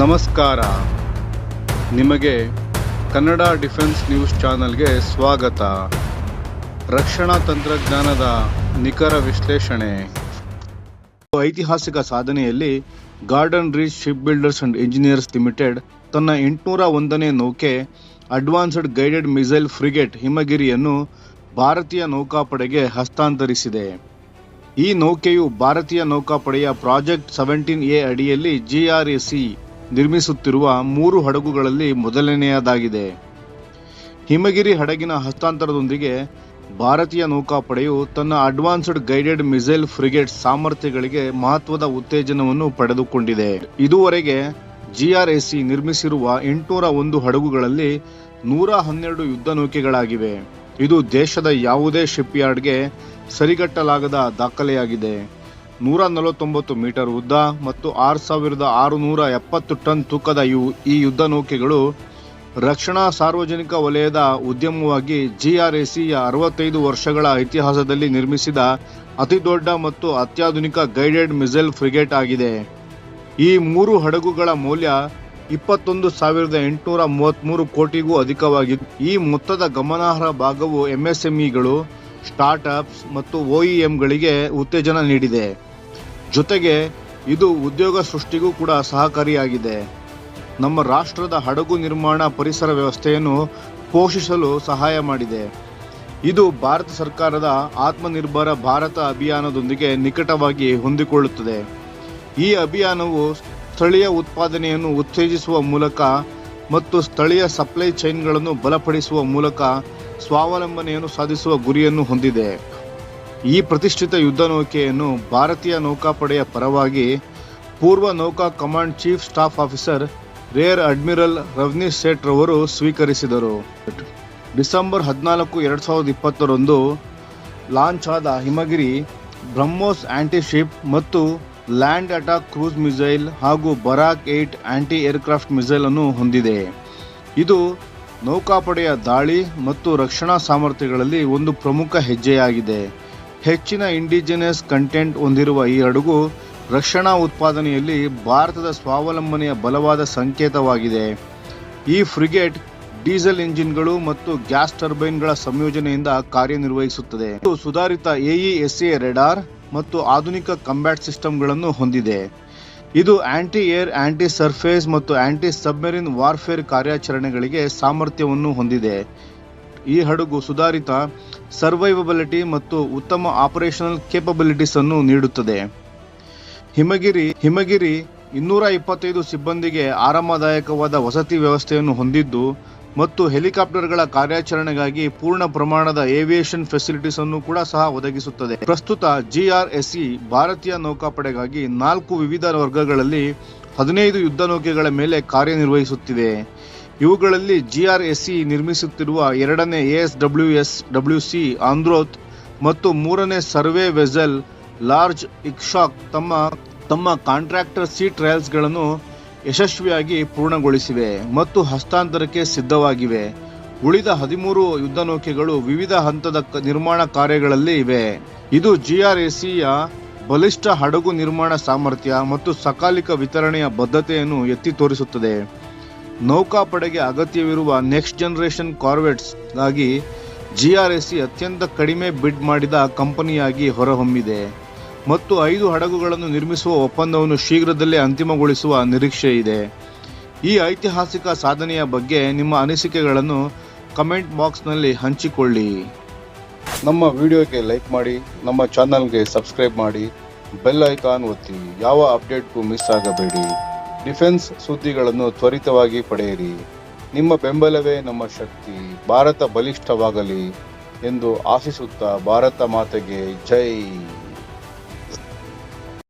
ನಮಸ್ಕಾರ. ನಿಮಗೆ Kannada defence news ಚಾನಲ್ಗೆ ಸ್ವಾಗತ. ರಕ್ಷಣಾ ತಂತ್ರಜ್ಞಾನದ ನಿಖರ ವಿಶ್ಲೇಷಣೆ. ಐತಿಹಾಸಿಕ ಸಾಧನೆಯಲ್ಲಿ Garden Reach Ship Builders and Engineers Limited ತನ್ನ ಎಂಟುನೂರ ಒಂದನೇ ನೌಕೆ, ಅಡ್ವಾನ್ಸ್ಡ್ ಗೈಡೆಡ್ ಮಿಸೈಲ್ ಫ್ರಿಗೇಟ್ ಹಿಮಗಿರಿಯನ್ನು ಭಾರತೀಯ ನೌಕಾಪಡೆಗೆ ಹಸ್ತಾಂತರಿಸಿದೆ. ಈ ನೌಕೆಯು ಭಾರತೀಯ ನೌಕಾಪಡೆಯ ಪ್ರಾಜೆಕ್ಟ್ ಸೆವೆಂಟೀನ್ ಎ ಅಡಿಯಲ್ಲಿ ಜಿಆರ್ಎಸಿ ನಿರ್ಮಿಸುತ್ತಿರುವ ಮೂರು ಹಡಗುಗಳಲ್ಲಿ ಮೊದಲನೆಯದಾಗಿದೆ. ಹಿಮಗಿರಿ ಹಡಗಿನ ಹಸ್ತಾಂತರದೊಂದಿಗೆ ಭಾರತೀಯ ನೌಕಾಪಡೆಯು ತನ್ನ ಅಡ್ವಾನ್ಸ್ಡ್ ಗೈಡೆಡ್ ಮಿಸೈಲ್ ಫ್ರಿಗೇಟ್ ಸಾಮರ್ಥ್ಯಗಳಿಗೆ ಮಹತ್ವದ ಉತ್ತೇಜನವನ್ನು ಪಡೆದುಕೊಂಡಿದೆ. ಇದುವರೆಗೆ ಜಿಆರ್ಎಸಿ ನಿರ್ಮಿಸಿರುವ ಎಂಟುನೂರ ಒಂದು ಹಡಗುಗಳಲ್ಲಿ ನೂರ ಹನ್ನೆರಡು ಯುದ್ಧ ನೌಕೆಗಳಾಗಿವೆ. ಇದು ದೇಶದ ಯಾವುದೇ ಶಿಪ್ಯಾರ್ಡ್ಗೆ ಸರಿಗಟ್ಟಲಾಗದ ದಾಖಲೆಯಾಗಿದೆ. ನೂರ ನಲವತ್ತೊಂಬತ್ತು ಮೀಟರ್ ಉದ್ದ ಮತ್ತು ಆರು ಸಾವಿರದ ಆರುನೂರ ಎಪ್ಪತ್ತು ಟನ್ ತೂಕದ ಯು ಈ ಯುದ್ಧ ನೌಕೆಗಳು ರಕ್ಷಣಾ ಸಾರ್ವಜನಿಕ ವಲಯದ ಉದ್ಯಮವಾಗಿ ಜಿಆರ್ಎಸಿಯ ಅರವತ್ತೈದು ವರ್ಷಗಳ ಇತಿಹಾಸದಲ್ಲಿ ನಿರ್ಮಿಸಿದ ಅತಿದೊಡ್ಡ ಮತ್ತು ಅತ್ಯಾಧುನಿಕ ಗೈಡೆಡ್ ಮಿಸೈಲ್ ಫ್ರಿಗೇಟ್ ಆಗಿದೆ. ಈ ಮೂರು ಹಡಗುಗಳ ಮೌಲ್ಯ ಇಪ್ಪತ್ತೊಂದು ಸಾವಿರದ ಎಂಟುನೂರ ಮೂವತ್ತ್ಮೂರು ಕೋಟಿಗೂ ಅಧಿಕವಾಗಿದ್ದು ಈ ಮೊತ್ತದ ಗಮನಾರ್ಹ ಭಾಗವು ಎಂಎಸ್ಎಂಇಗಳು ಸ್ಟಾರ್ಟ್ಅಪ್ಸ್ ಮತ್ತು ಒಇಎಂಗಳಿಗೆ ಉತ್ತೇಜನ ನೀಡಿದೆ. ಜೊತೆಗೆ ಇದು ಉದ್ಯೋಗ ಸೃಷ್ಟಿಗೂ ಕೂಡ ಸಹಕಾರಿಯಾಗಿದೆ. ನಮ್ಮ ರಾಷ್ಟ್ರದ ಹಡಗು ನಿರ್ಮಾಣ ಪರಿಸರ ವ್ಯವಸ್ಥೆಯನ್ನು ಪೋಷಿಸಲು ಸಹಾಯ ಮಾಡಿದೆ. ಇದು ಭಾರತ ಸರ್ಕಾರದ ಆತ್ಮನಿರ್ಭರ ಭಾರತ ಅಭಿಯಾನದೊಂದಿಗೆ ನಿಕಟವಾಗಿ ಹೊಂದಿಕೊಳ್ಳುತ್ತದೆ. ಈ ಅಭಿಯಾನವು ಸ್ಥಳೀಯ ಉತ್ಪಾದನೆಯನ್ನು ಉತ್ತೇಜಿಸುವ ಮೂಲಕ ಮತ್ತು ಸ್ಥಳೀಯ ಸಪ್ಲೈ ಚೈನ್ಗಳನ್ನು ಬಲಪಡಿಸುವ ಮೂಲಕ ಸ್ವಾವಲಂಬನೆಯನ್ನು ಸಾಧಿಸುವ ಗುರಿಯನ್ನು ಹೊಂದಿದೆ. ಈ ಪ್ರತಿಷ್ಠಿತ ಯುದ್ಧ ನೌಕೆಯನ್ನು ಭಾರತೀಯ ನೌಕಾಪಡೆಯ ಪರವಾಗಿ ಪೂರ್ವ ನೌಕಾ command chief staff officer rear admiral Ravneesh Seth ರವರು ಸ್ವೀಕರಿಸಿದರು. ಡಿಸೆಂಬರ್ ಹದಿನಾಲ್ಕು ಎರಡು ಸಾವಿರದ ಇಪ್ಪತ್ತರಂದು ಲಾಂಚ್ ಆದ ಹಿಮಗಿರಿ, ಬ್ರಹ್ಮೋಸ್ ಆಂಟಿ ಶಿಪ್ ಮತ್ತು ಲ್ಯಾಂಡ್ ಅಟಾಕ್ ಕ್ರೂಸ್ ಮಿಸೈಲ್ ಹಾಗೂ Barak eight anti aircraft missile ಅನ್ನು ಹೊಂದಿದೆ. ಇದು ನೌಕಾಪಡೆಯ ದಾಳಿ ಮತ್ತು ರಕ್ಷಣಾ ಸಾಮರ್ಥ್ಯಗಳಲ್ಲಿ ಒಂದು ಪ್ರಮುಖ ಹೆಜ್ಜೆಯಾಗಿದೆ. ಹೆಚ್ಚಿನ ಇಂಡಿಜಿನಸ್ ಕಂಟೆಂಟ್ ಹೊಂದಿರುವ ಈ ಹಡಗು ರಕ್ಷಣಾ ಉತ್ಪಾದನೆಯಲ್ಲಿ ಭಾರತದ ಸ್ವಾವಲಂಬನೆಯ ಬಲವಾದ ಸಂಕೇತವಾಗಿದೆ. ಈ ಫ್ರಿಗೇಟ್ ಡೀಸೆಲ್ ಇಂಜಿನ್ಗಳು ಮತ್ತು ಗ್ಯಾಸ್ ಟರ್ಬೈನ್ಗಳ ಸಂಯೋಜನೆಯಿಂದ ಕಾರ್ಯನಿರ್ವಹಿಸುತ್ತದೆ. ಇದು ಸುಧಾರಿತ ಎಇಎಸ್ಎ ರೆಡಾರ್ ಮತ್ತು ಆಧುನಿಕ ಕಂಬ್ಯಾಟ್ ಸಿಸ್ಟಮ್ಗಳನ್ನು ಹೊಂದಿದೆ. ಇದು ಆಂಟಿ ಏರ್ ಆಂಟಿ ಸರ್ಫೇಸ್ ಮತ್ತು ಆಂಟಿ ಸಬ್ಮೆರಿನ್ ವಾರ್ಫೇರ್ ಕಾರ್ಯಾಚರಣೆಗಳಿಗೆ ಸಾಮರ್ಥ್ಯವನ್ನು ಹೊಂದಿದೆ. ಈ ಹಡಗು ಸುಧಾರಿತ ಸರ್ವೈವಬಿಲಿಟಿ ಮತ್ತು ಉತ್ತಮ ಆಪರೇಷನಲ್ ಕೇಪಬಿಲಿಟೀಸ್ ಅನ್ನು ನೀಡುತ್ತದೆ. ಹಿಮಗಿರಿ ಹಿಮಗಿರಿ ಇನ್ನೂರ ಇಪ್ಪತ್ತೈದು ಸಿಬ್ಬಂದಿಗೆ ಆರಾಮದಾಯಕವಾದ ವಸತಿ ವ್ಯವಸ್ಥೆಯನ್ನು ಹೊಂದಿದ್ದು ಮತ್ತು ಹೆಲಿಕಾಪ್ಟರ್ಗಳ ಕಾರ್ಯಾಚರಣೆಗಾಗಿ ಪೂರ್ಣ ಪ್ರಮಾಣದ ಏವಿಯೇಷನ್ ಫೆಸಿಲಿಟೀಸ್ ಅನ್ನು ಕೂಡ ಸಹ ಒದಗಿಸುತ್ತದೆ. ಪ್ರಸ್ತುತ ಜಿಆರ್ಎಸ್ಸಿ ಭಾರತೀಯ ನೌಕಾಪಡೆಗಾಗಿ ನಾಲ್ಕು ವಿವಿಧ ವರ್ಗಗಳಲ್ಲಿ ಹದಿನೈದು ಯುದ್ಧ ನೌಕೆಗಳ ಮೇಲೆ ಕಾರ್ಯನಿರ್ವಹಿಸುತ್ತಿದೆ. ಇವುಗಳಲ್ಲಿ ಜಿಆರ್ಎಸ್ಸಿ ನಿರ್ಮಿಸುತ್ತಿರುವ ಎರಡನೇ AS W S W C Androth ಮತ್ತು ಮೂರನೇ ಸರ್ವೆ ವೆಸೆಲ್, ಲಾರ್ಜ್ ಇಕ್ಷಾಕ್ ತಮ್ಮ ತಮ್ಮ ಕಾಂಟ್ರಾಕ್ಟರ್ ಸಿ ಟ್ರಯಲ್ಸ್ಗಳನ್ನು ಯಶಸ್ವಿಯಾಗಿ ಪೂರ್ಣಗೊಳಿಸಿವೆ ಮತ್ತು ಹಸ್ತಾಂತರಕ್ಕೆ ಸಿದ್ಧವಾಗಿವೆ. ಉಳಿದ ಹದಿಮೂರು ಯುದ್ಧ ನೌಕೆಗಳು ವಿವಿಧ ಹಂತದ ನಿರ್ಮಾಣ ಕಾರ್ಯಗಳಲ್ಲಿ ಇವೆ. ಇದು ಜಿಆರ್ಎಸಿಯ ಬಲಿಷ್ಠ ಹಡಗು ನಿರ್ಮಾಣ ಸಾಮರ್ಥ್ಯ ಮತ್ತು ಸಕಾಲಿಕ ವಿತರಣೆಯ ಬದ್ಧತೆಯನ್ನು ಎತ್ತಿ ತೋರಿಸುತ್ತದೆ. ನೌಕಾಪಡೆಗೆ ಅಗತ್ಯವಿರುವ next generation corvettes S C ಅತ್ಯಂತ ಕಡಿಮೆ ಬಿಡ್ ಮಾಡಿದ ಕಂಪನಿಯಾಗಿ ಹೊರಹೊಮ್ಮಿದೆ. ಮತ್ತು ಐದು ಹಡಗುಗಳನ್ನು ನಿರ್ಮಿಸುವ ಒಪ್ಪಂದವನ್ನು ಶೀಘ್ರದಲ್ಲೇ ಅಂತಿಮಗೊಳಿಸುವ ನಿರೀಕ್ಷೆ ಇದೆ. ಈ ಐತಿಹಾಸಿಕ ಸಾಧನೆಯ ಬಗ್ಗೆ ನಿಮ್ಮ ಅನಿಸಿಕೆಗಳನ್ನು ಕಮೆಂಟ್ ಬಾಕ್ಸ್ನಲ್ಲಿ ಹಂಚಿಕೊಳ್ಳಿ. ನಮ್ಮ ವಿಡಿಯೋಗೆ ಲೈಕ್ ಮಾಡಿ, ನಮ್ಮ ಚಾನಲ್ಗೆ ಸಬ್ಸ್ಕ್ರೈಬ್ ಮಾಡಿ ಬೆಲ್ ಐಕಾನ್ ಒತ್ತಿ, ಯಾವ ಅಪ್ಡೇಟ್ಗೂ ಮಿಸ್ ಆಗಬೇಡಿ. ಡಿಫೆನ್ಸ್ ಸುದ್ದಿಗಳನ್ನು ತ್ವರಿತವಾಗಿ ಪಡೆಯಿರಿ. ನಿಮ್ಮ ಬೆಂಬಲವೇ ನಮ್ಮ ಶಕ್ತಿ. ಭಾರತ ಬಲಿಷ್ಠವಾಗಲಿ ಎಂದು ಆಶಿಸುತ್ತಾ ಭಾರತ ಮಾತೆಗೆ ಜೈ.